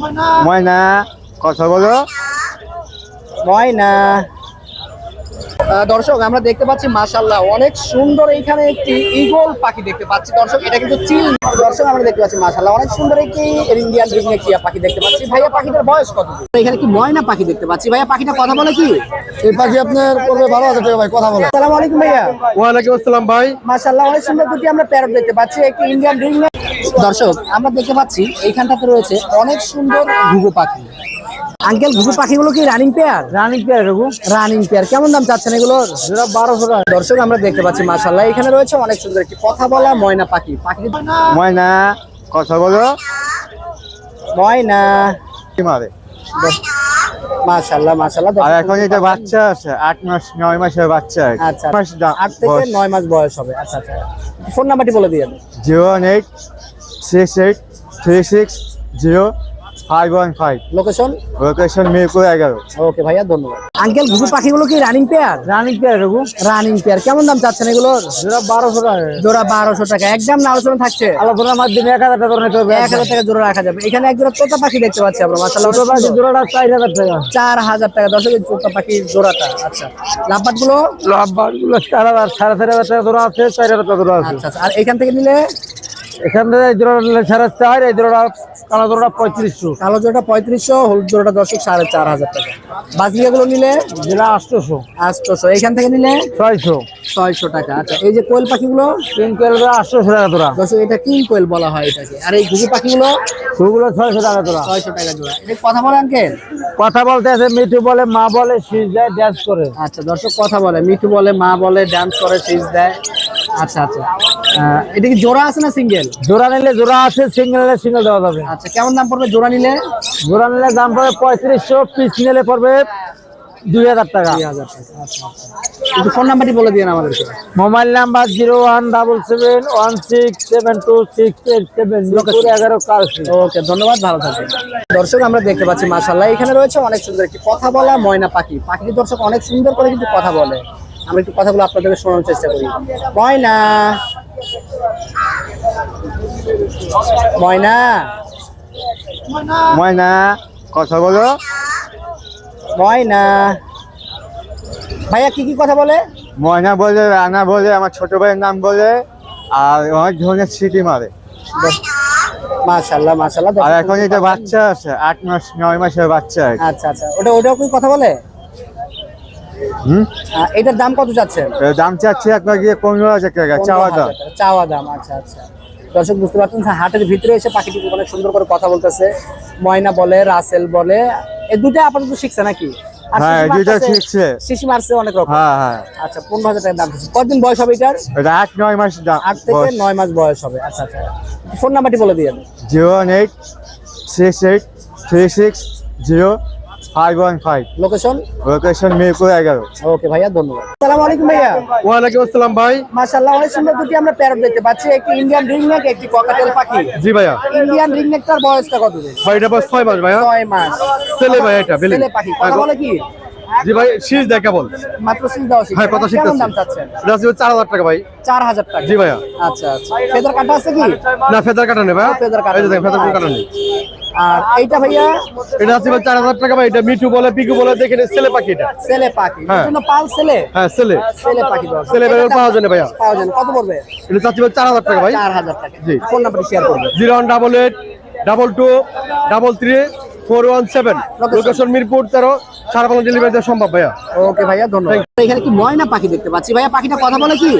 ময়না কথা বলো। ময়না। দর্শক আমরা দেখতে পাচ্ছি মাশাল্লাহ অনেক সুন্দর এইখানে একটি ইগল পাখি দেখতে পাচ্ছি। দর্শক এটা কিন্তু চিল দর্শক আমরা দেখতে পাচ্ছি মাশাল্লাহ অনেক সুন্দর একটি ইন্ডিয়ান রিজনে টিয়া পাখি দেখতে পাচ্ছি। ভাইয়া পাখিটার বয়স কত? এখানে কি ময়না পাখি দেখতে পাচ্ছি। ভাইয়া পাখিটা কথা বলে কি? এই পাখি আপনার বারো হাজার টাকা ভাই কথা বলে। আসসালামু আলাইকুম ভাইয়া। ওয়ালাইকুম আসসালাম ভাই। মাশাল্লাহ অনেক সুন্দর দুটি আমরা প্যারট দেখতে পাচ্ছি। একটি ইন্ডিয়ান রিজনে দর্শক আমরা দেখতে পাচ্ছি এইখানটাতে রয়েছে অনেক সুন্দর ঘুঘু পাখি। আঙ্কেল ঘুঘু পাখিগুলো কি রানিং পেয়ার? রানিং পেয়ার রঘু রানিং পেয়ার। কেমন দাম চাচ্ছেন এগুলোর? যেটা বারোশো টাকা। দর্শক আমরা দেখতে পাচ্ছি মাশাল্লাহ এখানে রয়েছে অনেক সুন্দর একটি কথা বলা ময়না পাখি। পাখি ময়না কথা বলো। ময়না। কি মারে? আর এখন এটা বাচ্চা আছে মাস নয় মাসের বাচ্চা আচ্ছা মাস আট থেকে নয় মাস বয়স হবে। আচ্ছা আচ্ছা। ফোন নাম্বারটি বলে দিয়ে zero one eight six eight three six zero five one five location location Mirpur এগারো ওকে ভাইয়া ধন্যবাদ আঙ্কেল ঘুঘু পাখিগুলো কি রানিং পেয়ার রানিং পেয়ার রঘু রানিং পেয়ার কেমন দাম চাচ্ছেন এগুলোর যেটা বারোশো টাকা জোড়া বারোশো টাকা একদম না আলোচনা থাকছে আলোচনার মাধ্যমে এক হাজার টাকা নিতে এক হাজার টাকা জোড়া রাখা যাবে এখানে এক জোড়া তোতা পাখি দেখতে পাচ্ছি আমরা মাসাল্লাহ ছোট পাখি জোড়াটা চার হাজার টাকা চার হাজার টাকা দর্শক এই তোতা পাখির জোড়াটা আচ্ছা লাভবাটগুলো লাভবারগুলো চার হাজার সাড়ে চার হাজার টাকা জোড়া আছে চার হাজার টাকা জোড়া আছে আচ্ছা আচ্ছা আর এখান থেকে নিলে এখান থেকে এই জোড়াটা সাড়ে চার এই জোড়াটা কালো জোড়াটা পঁয়ত্রিশশো। কালো জোড়াটা পঁয়ত্রিশশো হলুদ জোড়াটা দর্শক সাড়ে চার হাজার টাকা। নিলে যেটা আটশোশো। আটশোশো। এখান থেকে নিলে ছয়শো। ছয়শো টাকা। আচ্ছা এই যে কোয়েল পাখিগুলো আটশোশো টাকা জোড়া। দর্শক এটা কিং কোয়েল বলা হয় এটাকে। আর এই ঘুঘু পাখিগুলো ওগুলো ছয়শো টাকা জোড়া। ছয়শো টাকা জোড়া। এটা কথা বলে আঙ্কেল? কথা বলতে আছে মিঠু বলে মা বলে শীষ দেয় ড্যান্স করে। আচ্ছা দর্শক কথা বলে মিঠু বলে মা বলে ডান্স করে সিজ দেয়। আচ্ছা আচ্ছা। এটা কি জোড়া আছে না সিঙ্গেল? জোড়া নিলে জোড়া আছে সিঙ্গেল নিলে সিঙ্গেল দেওয়া যাবে। আচ্ছা কেমন দাম পড়বে জোড়া নিলে? জোড়া নিলে দাম পড়বে পঁয়ত্রিশশো পিস নিলে পড়বে দুই হাজার টাকা। দুই আচ্ছা আচ্ছা। ফোন নাম্বারটি বলে দিন আমাদেরকে। Mobile number zero one double seven one six seven two six eight seven এগারো কালসি। ওকে ধন্যবাদ ভালো থাকবেন। দর্শক আমরা দেখতে পাচ্ছি মাশাল্লাহ এখানে রয়েছে অনেক সুন্দর একটি কথা বলা ময়না পাখি। পাখিটি দর্শক অনেক সুন্দর করে কিন্তু কথা বলে। আমরা একটু কথাগুলো আপনাদেরকে শোনানোর চেষ্টা করি। ময়না! ময়না? ময়না কথা বলো। ময়না। ভাইয়া কি কি কথা বলে? ময়না বলে রানা বলে আমার ছোট ভাইয়ের নাম বলে আর অনেক ধরনের স্মৃতি মারে। মাশাল্লাহ মাশাল্লাহ আর এখন এটা বাচ্চা আছে আট মাস নয় মাসের বাচ্চা আচ্ছা আচ্ছা। ওটা ওটাও কি কথা বলে? এটার দাম কত চাচ্ছেন? এর দাম চাচ্ছে আপনার গিয়ে পনেরো হাজার টাকা চাওয়া দাম। চাওয়া দাম আচ্ছা আচ্ছা। দর্শক বুঝতে পারছেন হাটের ভিতরে এসে পাখিটি অনেক সুন্দর করে কথা বলতেছে। ময়না বলে রাসেল বলে। এই দুটো আপাতত শিখছে নাকি? হ্যাঁ, শিশি মারছে অনেক রকম। হ্যাঁ হ্যাঁ। আচ্ছা পনেরো হাজার টাকা দাম কতদিন বয়স হবে এটার? এটা আট নয় মাস দাম আট থেকে নয় মাস বয়স হবে। আচ্ছা আচ্ছা। ফোন নাম্বারটি বলে দিয়ে zero eight six eight three six zero five one five. Location location Mirpur এগারো। ওকে ভাইয়া ধন্যবাদ। আসসালামু আলাইকুম ভাইয়া। ওয়ালাইকুম আসসালাম ভাই। মাশাআল্লাহ অনেক সুন্দর দুটি আমরা প্যারট দেখতে পাচ্ছি। একটি ইন্ডিয়ান রিংনেক একটি ককাটেল পাখি। জি ভাইয়া। ইন্ডিয়ান বয়সটা কত? ভাই এটা ছয় মাস ভাইয়া। ছয় মাস। ছেলে ভাই এটা। ছেলে পাখি। কথা বলে কি? জি ভাই শীষ দেয় কেবল? মাত্র সিল দেওয়া হ্যাঁ, কথা দাম চাচ্ছেন? এটা আছে চার হাজার টাকা ভাই। চার হাজার টাকা। জি ভাইয়া। আচ্ছা আচ্ছা। ফেদার কাটা আছে কি? না ফেদার কাটা নেই ভাইয়া। ফেদার কাটা এই দেখেন ফেদার কাটা নেই। আর এইটা ভাইয়া? এটা আছে ভাই চার হাজার টাকা ভাই। এটা মিঠু বলে পিকু বলে দেখে নিন, ছেলে পাখি এটা। ছেলে পাখি। হ্যাঁ। পাল ছেলে? হ্যাঁ ছেলে। ছেলে পাখি দশ ছেলে পাওয়া যায় না ভাইয়া। পাওয়া যায় কত পড়বে? এটা চাচ্ছি ভাই চার হাজার টাকা ভাই। চার হাজার টাকা। জি। Phone number share double two double three four one seven location Mirpur তেরো সারা বাংলা ডেলিভারি দেওয়া সম্ভব ভাইয়া। ওকে ভাইয়া ধন্যবাদ। এখানে কি ময়না পাখি দেখতে পাচ্ছি? ভাইয়া পাখিটা কথা বলে কি?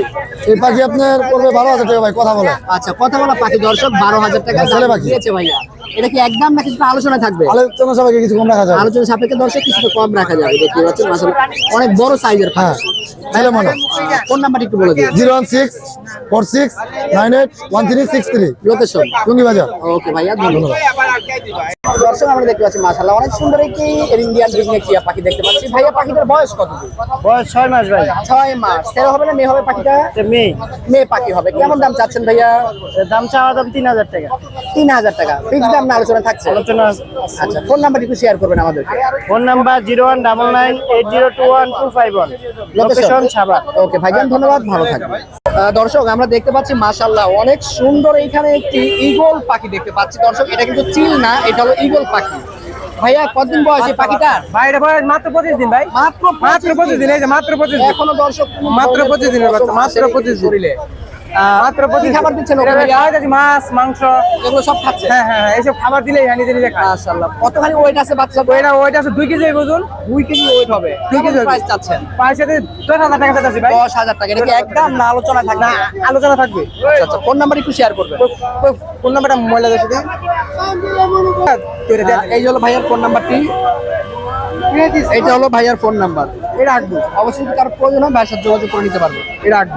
এই পাখি আপনার পড়বে বারো হাজার টাকা ভাই কথা বলে। আচ্ছা কথা বলা পাখি দর্শক বারো হাজার টাকা হ্যাঁ, ছেলে দাম পাখি। দিয়েছে ভাইয়া। এটা কি একদম না কিছুটা আলোচনা থাকবে? আলোচনা কিছু কম রাখা আলোচনা সাপেক্ষে দর্শক কিছুটা কম রাখা যাবে দেখতে পাচ্ছেন। আসলে অনেক বড় সাইজের হ্যাঁ। ছেলে মনে ফোন নাম্বারটি একটু বলে দিন। Zero one six four six nine eight one three six three. Location. Tongi Bazar okay ভাইয়া ধন্যবাদ। দর্শক আমরা দেখতে পাচ্ছি মাশাআল্লাহ অনেক সুন্দর একটি ইন্ডিয়ান টিয়া পাখি দেখতে পাচ্ছি। ভাইয়া পাখিটার বয়স কত বয়স ছয় মাস ভাই। ছয় মাস। ছেলে হবে না মেয়ে হবে পাখিটা? মেয়ে। মেয়ে পাখি হবে। কেমন দাম চাচ্ছেন ভাইয়া? দাম চাওয়া দাম তিন হাজার টাকা। তিন হাজার টাকা। ফিক্স দাম না আলোচনা থাকছে? আলোচনা আচ্ছা ফোন নাম্বারটি একটু শেয়ার করবেন আমাদেরকে phone number zero one double nine eight zero two one two five one. Location Chhaava okay ভাইজান ধন্যবাদ। ভালো থাকবেন। দর্শক আমরা দেখতে পাচ্ছি মাসাল্লাহ অনেক সুন্দর এখানে একটি ইগল পাখি দেখতে পাচ্ছি। দর্শক এটা কিন্তু চিল না এটা হলো ইগল পাখি। ভাইয়া কতদিন বয়স এই পাখিটার? ভাই এটা বয়স মাত্র পঁচিশ দিন ভাই। মাত্র মাত্র পঁচিশ দিন। এই যে মাত্র পঁচিশ দিন। এখনও দর্শক মাত্র পঁচিশ দিনের কথা মাত্র পঁচিশ নেই 25 দিন। মাত্র পঁচিশ খাবার দিচ্ছেন এটা মাছ মাংস এগুলো সব খাচ্ছে? হ্যাঁ হ্যাঁ হ্যাঁ এইসব খাবার দিলেই হ্যাঁ নিজে নিজে খায়। মাশাআল্লাহ। কতখানি ওয়েট আছে বাচ্চা ওইটা ওইটা আছে দুই কেজি ওজন। দুই কেজি ওয়েট হবে। দুই কেজি প্রাইস চাচ্ছেন? পায়ের সাথে দশ হাজার টাকা চাচ্ছি ভাই। দশ হাজার টাকা। এটা কি একদম না আলোচনা থাকবে? না আলোচনা থাকবে। আচ্ছা আচ্ছা ফোন নাম্বার একটু শেয়ার করবেন? কোন নাম্বারটা মহিলা দেশে দিই এই হলো ভাইয়ার ফোন নাম্বারটি এইটা হলো ভাইয়ার ফোন নাম্বার এটা রাখব অবশ্যই কারও প্রয়োজন হয় ভাইয়ের সাথে যোগাযোগ করে নিতে পারবে। এটা রাখব